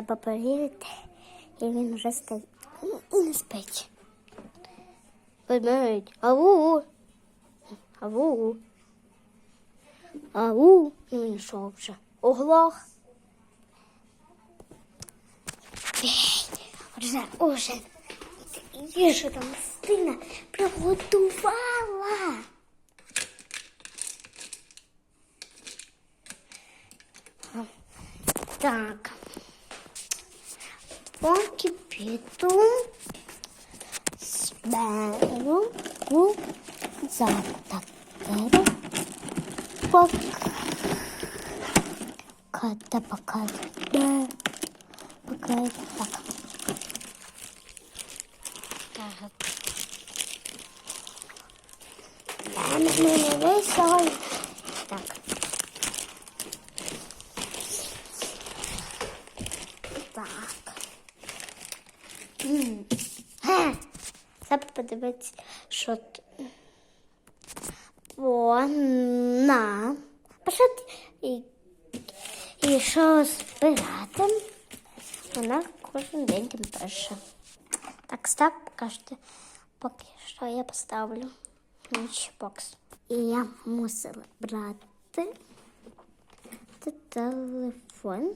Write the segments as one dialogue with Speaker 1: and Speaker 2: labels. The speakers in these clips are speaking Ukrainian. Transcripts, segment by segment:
Speaker 1: треба перевірити, і він вже стоїть і не спить. Ведмедь, ау, ау, ау, і він йшов вже. Оглох. Вже, уже, їжу там стина приготувала. Так. Поки піду зберу у завтра. Пока. Пока, пока. Да. Пока, пока. Так. Там Треба подивитися, що т- вона. Пишуть і, і що збирати. Вона кожен день тим пише. Так, став, покажете, поки що я поставлю бокс. І я мусила брати те- телефон.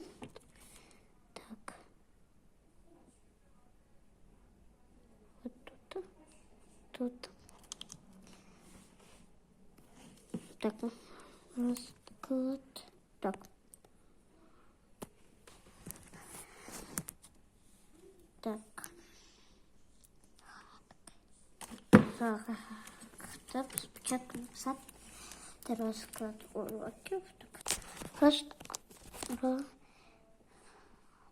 Speaker 1: Тут. Так. Розклад. Так. Так. Так. Так, спочатку написати розклад уроків. Так. Роз... ро-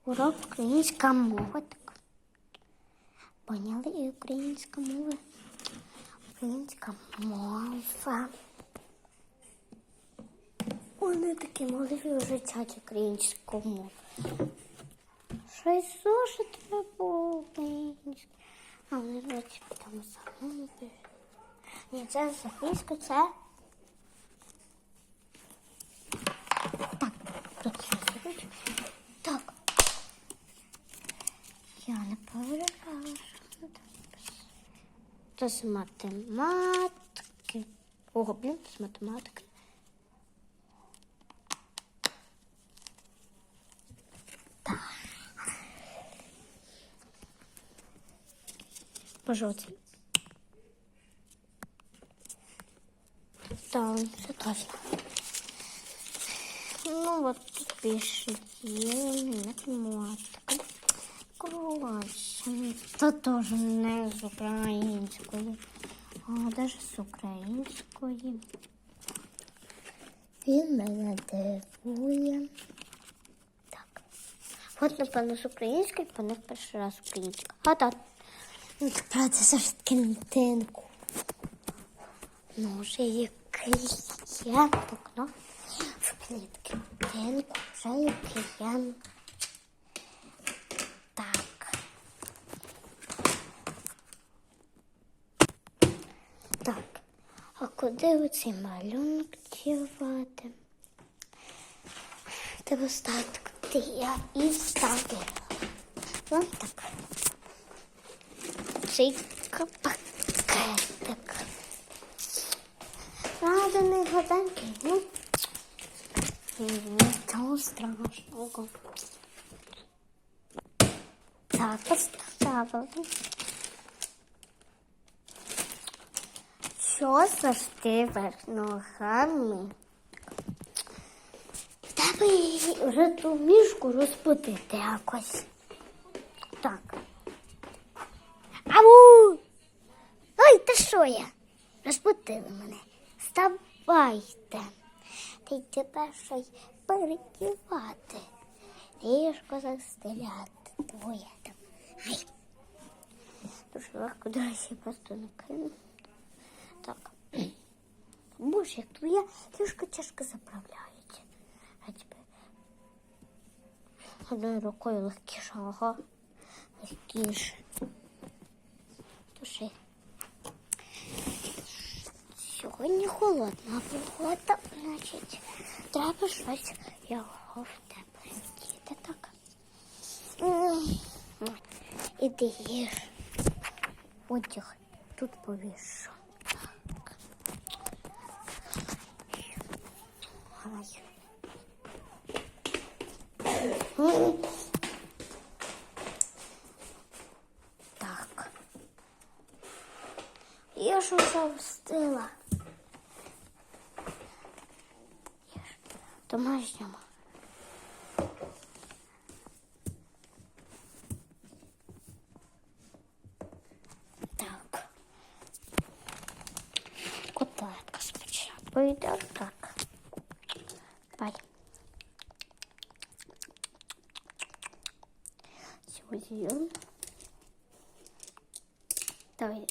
Speaker 1: Урок українська мова. Так. Поняли і українська мова. Українська мова. Вони такі вже вчать українську мову. Щось дуже треба українську. А вони давайте там самому. Ні, це Софійська, це. Так, тут все. Так. Я не написано. Це з математики. Ого, блін, з математики. Пожалуйста. Да, все точно. Ну вот тут пишет математика. Коротше, це теж не з української, а навіть з української. Він мене дивує. Так. От, напевно, з української, по них перший раз українська. А так. Так, правда, таки на. Ну, вже є клієнток, ну. В клітки тинку вже є клієнт. Так. Так. А куди оцей малюнок дівати? Треба ставити, куди я і ставлю. Вон так. Чийка пакетик. Правда, не гаданький, ну. Нічого страшного. Так, поставили. Завжди верх ногами? Треба її вже ту мішку розбудити якось. Так. Ау! Ой, та що я? Розбудили мене. Вставайте. Та й тепер ще й перекивати. Ліжко застеляти. Двоє там. Ай. Дуже легко, до речі, просто накину. Так. Боже, як твоя ліжко тяжко заправляється. А тепер одною рукою легкіше, ага. Легкіше. Туши. Сьогодні холодна погода, значить, треба щось його в тепле діти. Так. іди їж. Одяг тут повішу. Ай. М. Так. Я ж уже встила. Домашньому. Так. Котлетка спочатку йде так. Сюди. Давай.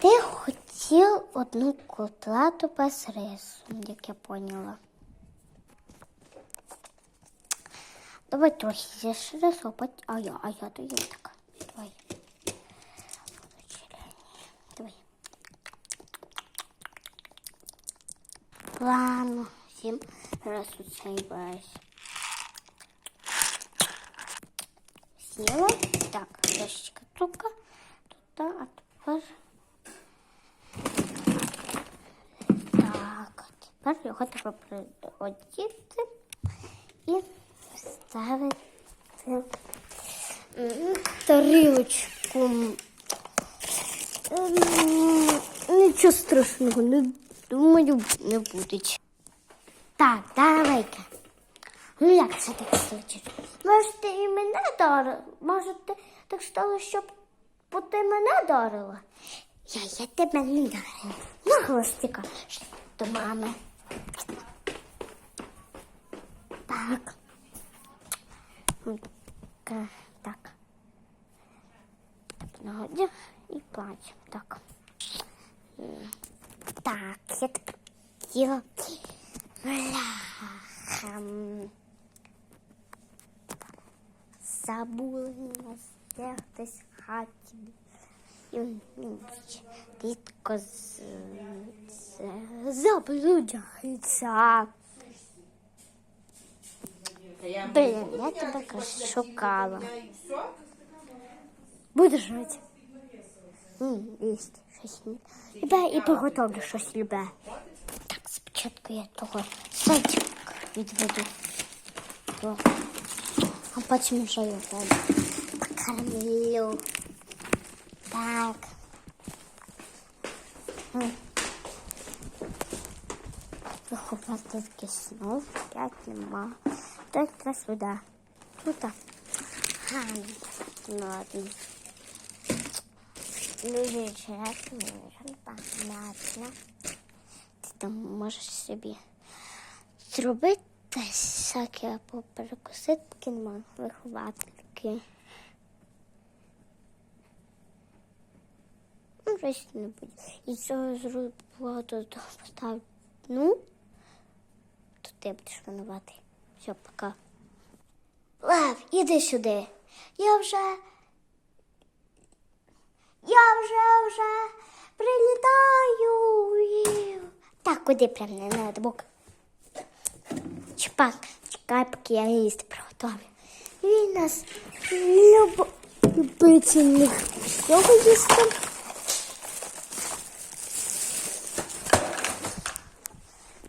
Speaker 1: Ти хотів одну котлету без рису, як я поняла. Давай трохи з'їш рису, а я, а я доїм так. Давай. Давай. Ладно, всім рису цей весь. Сіла. Так, дощечка тука. Тут, а. Так, тепер його треба одіти і вставити тарілочку. Нічого страшного, не думаю, не буде. Так, давай-ка. Ну як це так случилось? Може, ти і мене дарила? Може, ти так стало, щоб бо ти мене дарила? Я, я тебе не дарила. На хвостика до мами. Так. Так. На і плачу. Так. Так, я так хотіла. Забули нас хтось в хаті. І рідко з... з- Блін, я тебе кажу, шукала. Будеш жити? М, Їсть щось. Тебе і приготовлю щось любе. Так, спочатку я того садик відведу. Вже його покормлю. Так. М. Виховати снов, п'ять нема. Так, якраз вода. Тут. Ага. Ну, ладно. Дуже чесно, дуже понятно. Ти там можеш собі зробити всякі або перекусити, нема виховательки. Ну, щось не буде. І цього зробила то поставити. Ну, то ти будеш винувати. Все, пока. Лев, іди сюди. Я вже. Я вже вже прилітаю. Так, куди прям не на бок. Чпак, чекай, поки я їсти приготовлю. Він нас люб... любительних всього їсти.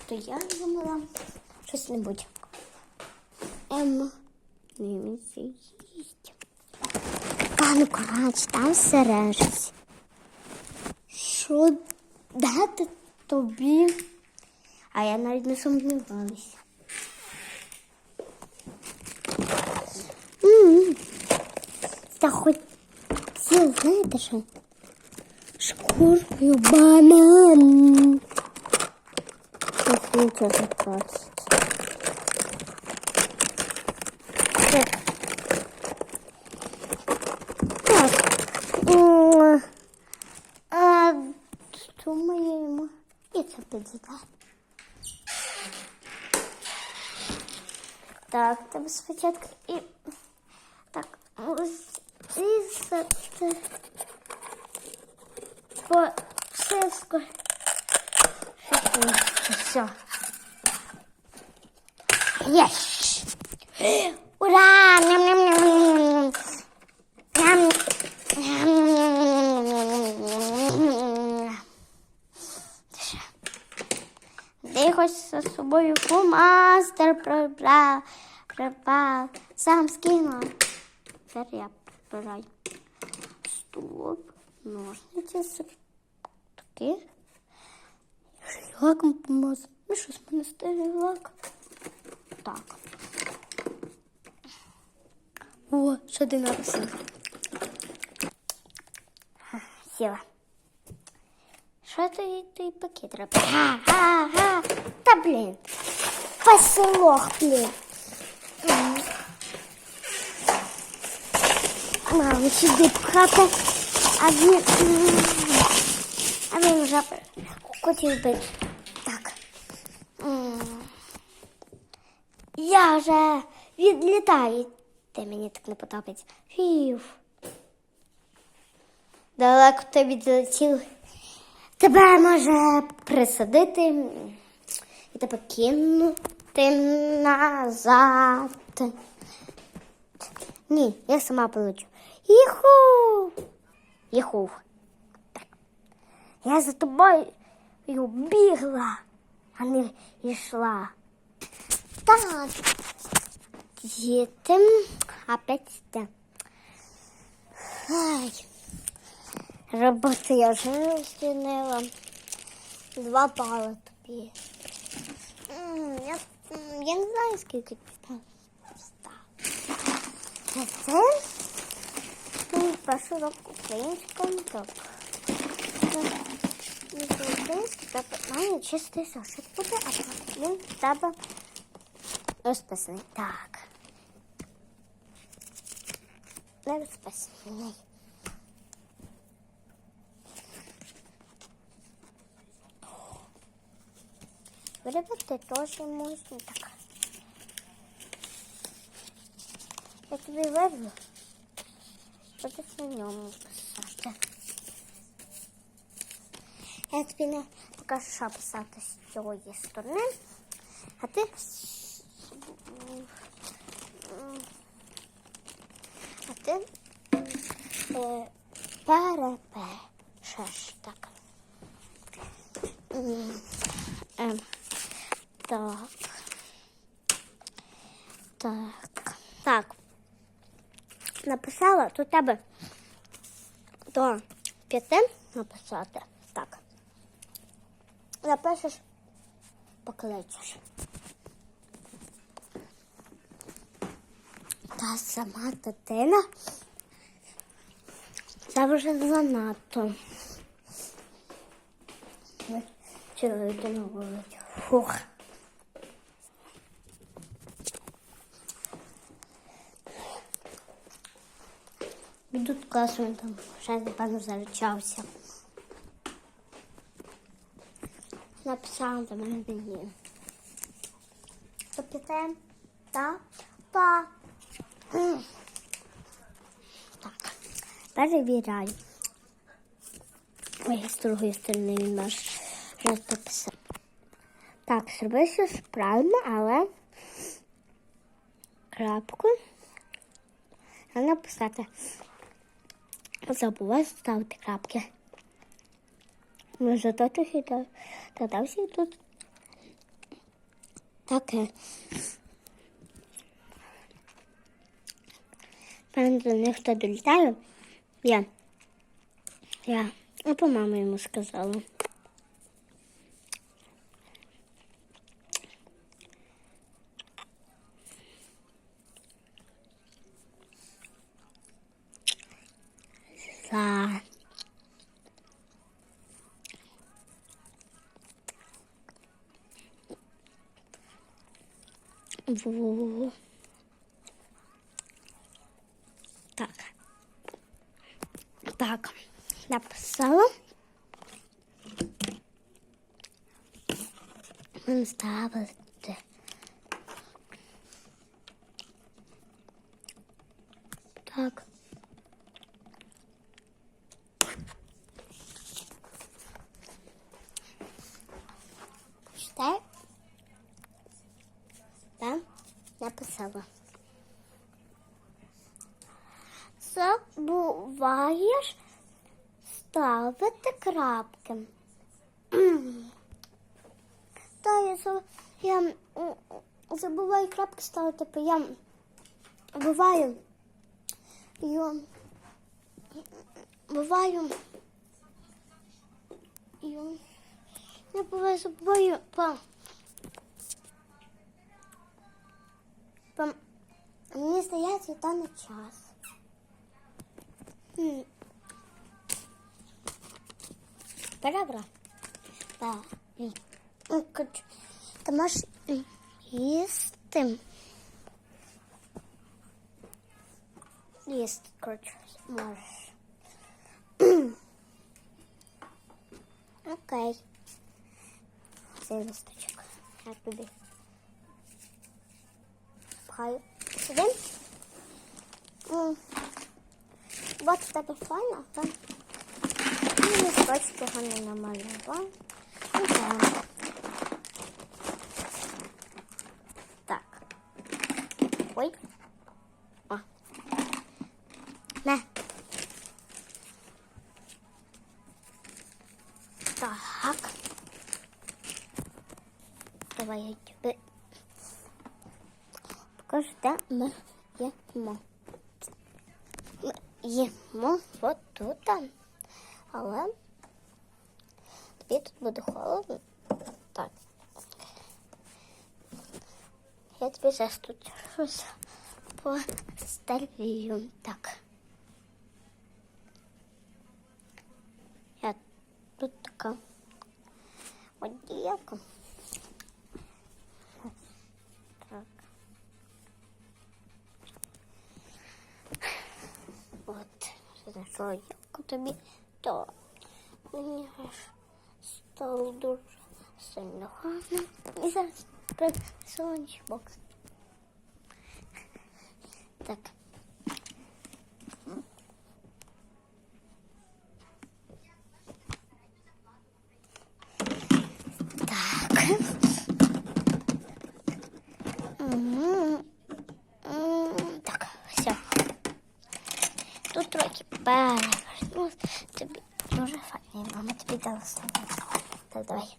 Speaker 1: То я думала, щось не буде. Ем, не їсть. А ну коротше, там все решить. Що дати тобі? А я навіть не сумнівалася. М. Та хоч ці, знаєте що? Шкуркою банан. Тут нічого не плачеться. Так. Так. А, думаємо. І це підійде. Так, там спочатку і Єш! Ура! Ням -ням -ням -ням. Ням -ням -ням. Дихось за собою фумастер прибрав, припав, сам скинула. Тепер я прибираю. Стоп, ножниці, сапки. Лаком помазав. Ну що з мене старий лак? Так. О, що ти написав? Сіла. Що ти той пакет робиш? Ага, Та блін. Посилох, блін. Маму сюди пхати, а він... А він вже хотів би. Так. Я вже відлітаю. Ти мені так не подобається. Фів. Далеко ти відлетів. Тебе може присадити і тебе кинути назад. Ні, я сама полечу. Іху! Іху. Я за тобою бігла, а не йшла. Так. Діти, опять сте. Ай. Роботу я вже вчинила. Два бали тобі. М, Я, м, я не знаю, скільки ти став. А це ну, перший урок українського так. Український тебе має чистий зошит буде, а він в тебе розписаний. Так. Не розписаний. Виробити теж можна так. Я тобі вирву. Будеш на ньому писати. Я тобі не покажу, що писати з цієї сторони. А ти а ти е, перепишеш так. Ем, так. Так. Так. Написала, то тебе до п'яти написати. Так. Напишеш, покличеш. Та сама дитина. Це вже занадто. Чоловіки на вулиці. Фух. Тут класно там ще напевно заручався. Написав до мене мені. Так. Так. Перевіряю. Ой, з другої сторони він наш раз. Так, зроби все правильно, але крапку. А написати. Забувай ставити крапки. Ну, зато трохи додався тут. Таке. Певно, до них хто долітає. Я. Я. А по мамі йому сказала. За. В. Так. Так. Написала. Будемо ставити. Так. Читай. Так, написала. Забуваєш ставити крапки. Та я, заб- Я м, м, забуваю бо я буваю. Я буваю. Я, я буваю забуваю по, по мені здається, та не час. М. Пора, бра. Та. м. Ну, коротше, Ти можеш їсти. Їсти, коротше, можеш. Окей. Цей листочок. Я тобі. Пхаю сюди. М. От в тебе файно, так? І листочки гарно намалював. І так. Так. Ой. О. Не. Так. Давай я тебе покажу, де ми їмо. Ми їмо от тут. Але тобі тут буде холодно. Так. Я тобі зараз тут щось постелю. Так. Я тут така одіялка. Так. От, це що тобі, то мені стало дуже сильно гарно. І зараз. Так. Так. Мгм. М, Так, все. Тут трохи перевернулось. Тобі дуже файно. Мама тобі дала слово. Так, давай.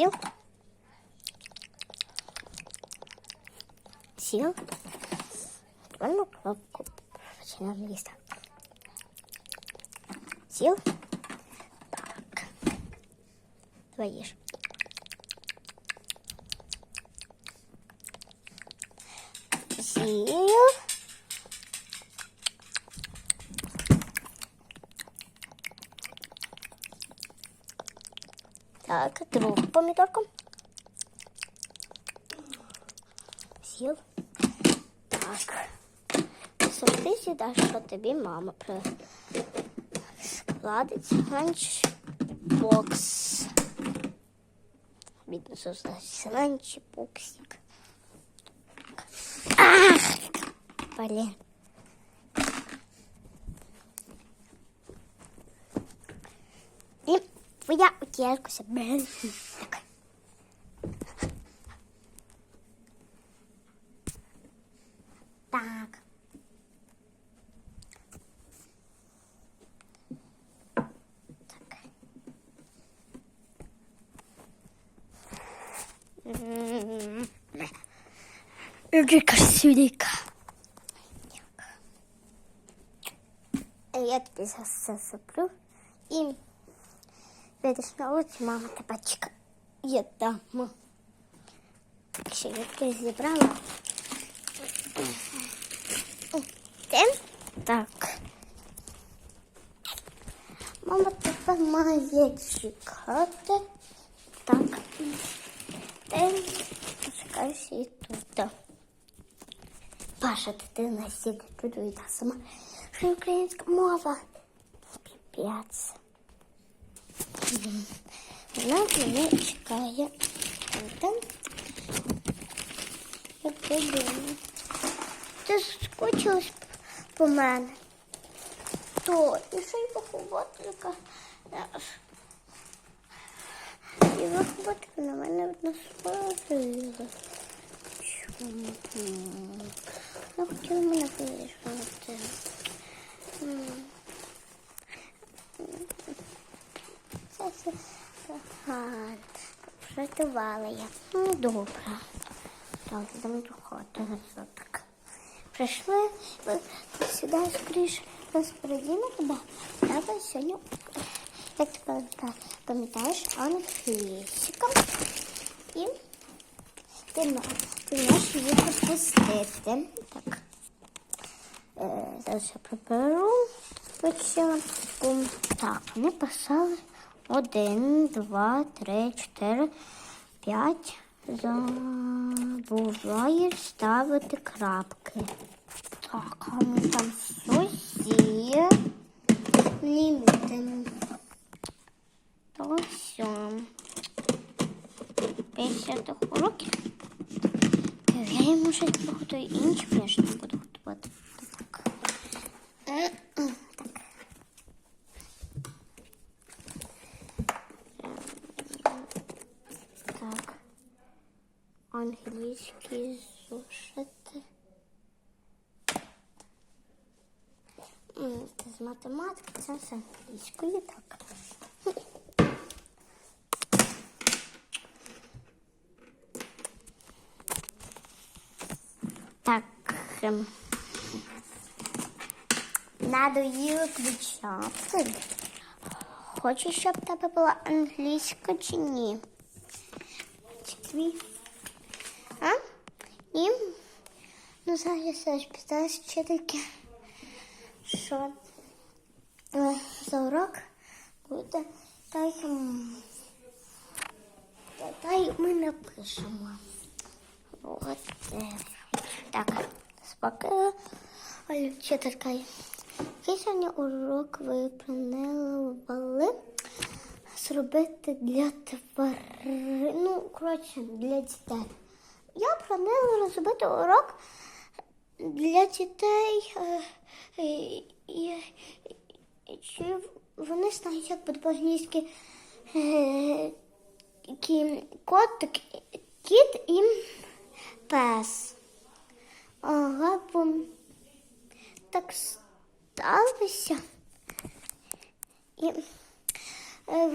Speaker 1: Сів. Сел. Правильно кнопку Начинаем їсти. Сел. Так. Давай їж. Сів. Так, другу помідорку. Сів. Так. Завжди сідаєш, що тобі мама прикладить ланчбокс. Бідно создався ланчбоксик. Ах! Блін. І твоя утіркуся. Блін. Так. Так. Так. М. Дуже красивенько. Я тобі зараз все соплю і підеш на вулицю, мама тебе чекає. Я там. Ще я ти зібрала. Ти? Так. Мама тебе має чекати. Так. Ти почекаєш і тут. Паша, дитина сидить тут і та сама. Що українська мова? Піпець. Вона мене чекає. Там. Як додому. Ти скучилась по мене. То, і ще й вихователька. І вихователька на мене насварила. Чому? Я хотіла мене вирішувати. Працювала я. Ну, добре. Так, йдемо до так. Прийшли сюди скоріше розпорядімо тебе. Треба сьогодні, як ти пам'ятаєш, пам'ятаєш, англійська. І ти, маєш її пропустити. Так. Е, зараз я приберу початку. Так, вони писали один, два, три, чотири, п'ять. Забуваєш ставити крапки. Так, а ми там сусі. Лімітимо. То все. Після тих уроків. Я їм може готую інші, математики, це з англійської, так. Так. ем, Надо її виключати. Хочеш, щоб в тебе була англійська чи ні? Чи твій? А? Ні? Ну, зараз я ж питаю вчительки, що е, за урок буде. Та та- й ми напишемо. От. е, Так, спокійно. Вчителька. Який сьогодні урок ви планували зробити для тварин? Ну, коротше, для дітей. Я планувала зробити урок для дітей. е, і- і Чи вони знають, як по-англійськи е, котик, кіт і пес. Ага, бо так сталося. І е,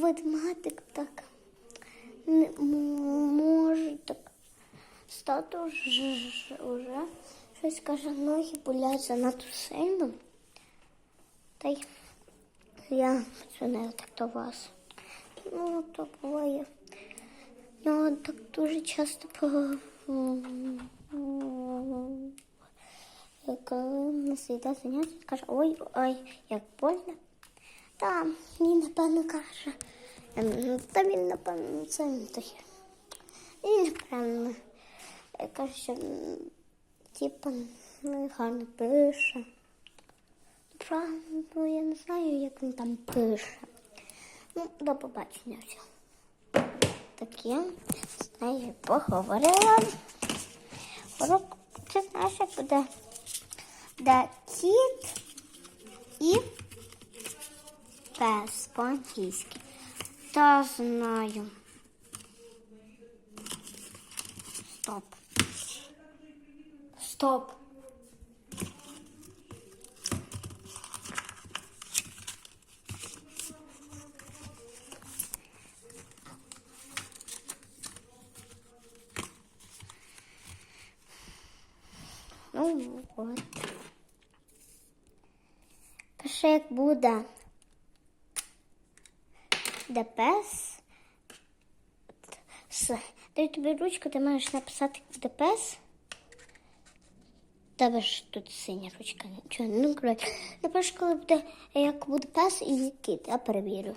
Speaker 1: ведмедик так не може так стати вже, щось каже, ноги болять занадто сильно. Та й я дзвонила так до вас. Ну, то буває. Я так дуже часто по коли на світа заняття, каже, ой, ой, як больно. Та він, напевно, каже, ем, та він, напевно, це не таке. Він, напевно, каже, що м, типу, ну, гарно пише. Ну, я не знаю, як він там пише. Ну, до побачення все. З нею поговорила. Урок, ти знаєш, як буде? Де кіт і пес по-англійськи. Та знаю. Стоп. Стоп. Ну от. Пише, як буде. Де пес. С. Дай тобі ручку, ти маєш написати де пес. Тебе ж тут синя ручка, нічого не коротше. Напиш, коли буде, як буде пес і кіт, я перевірю.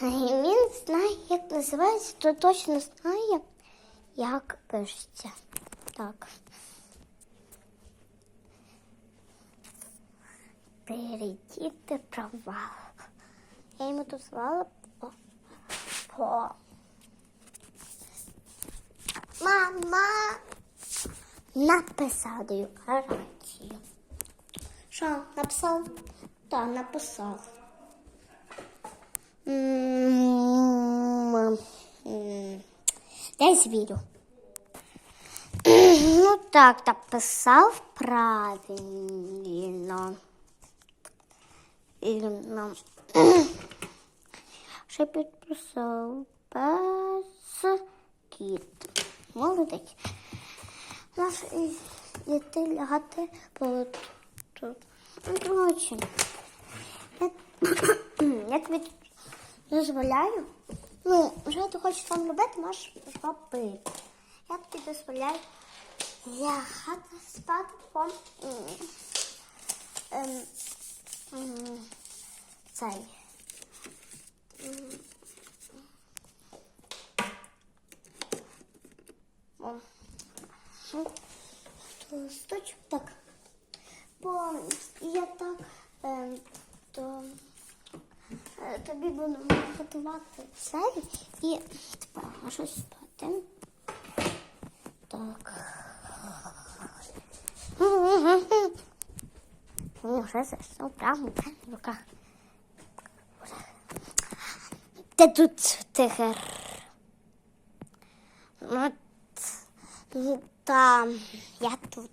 Speaker 1: І Він знає, як називається, то точно знає, як пишеться. Так. Перейдіти права. Я йому тут звала по. по. Мама написав даю гарантію. Що, написав? Так, написав. Дай звірю. Ну так, так писав правильно. Вільно. Ще підписав пес кіт. Молодець. Наш і йти лягати по тут. Коротше, я, я тобі дозволяю. Ну, що ти хочеш там робити, можеш робити. Я тобі дозволяю лягати спати по ем, м, цей. О. Листочок так. Бо я так ем, то е, тобі буду готувати цей і тепер можу спати. Так. Ну, вже заснув прямо в мене руках. Де тут тигр? От і там я тут.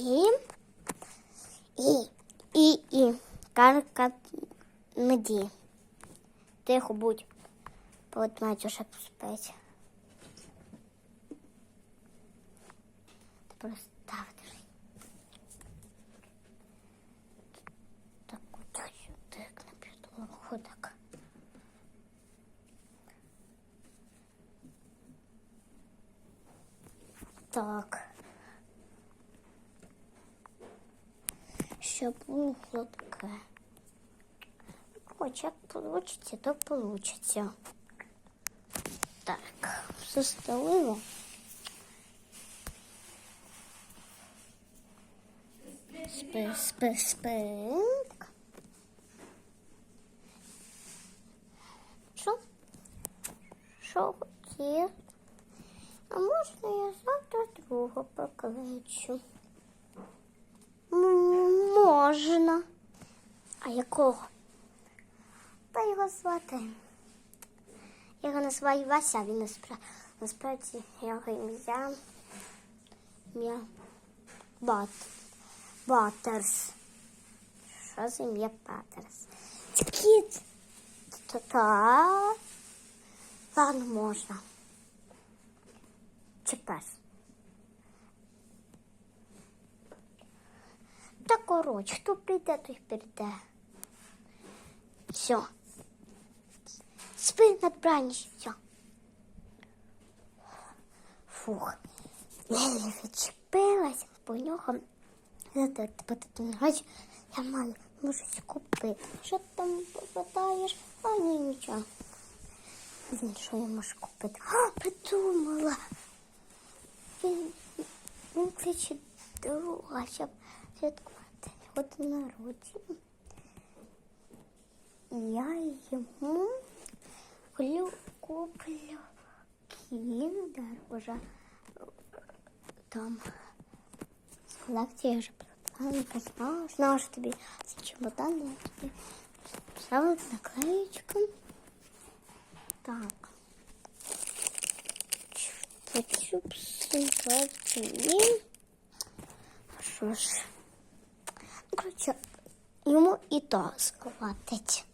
Speaker 1: І і і і карка меді. Тихо будь. Матюша спить. Ти просто ставиш. Так от сюди на підлогу так. Так. Щоб було таке. Хоч як получиться, то получиться. Так, все столило. Спи, спи, спи. Так. Що? А можна завтра покличу? Можна. А якого? Та його звати. Я його називаю Вася, він наспра... насправді його ім'я. Ім'я Бат. Батерс. Що за ім'я Батерс? Це кіт. Та-та. Ладно, можна. Чи пес? Та коротше, хто прийде, той прийде. Все. Спи над браніч, все. Фух. Лелі відчепилась, по нього. Речі, я маю, можу купити. Що ти там попитаєш? А ні, нічого. Що я можу купити? А, придумала. Він, він друга, щоб святкувати от народження. Я йому куплю, куплю кіндер уже там з колекції я вже продала, казала, знала, що тобі це чемодан, я тобі писала наклеєчку. Так. Чупси, ні. Що ж? Коротше, йому і то схватить.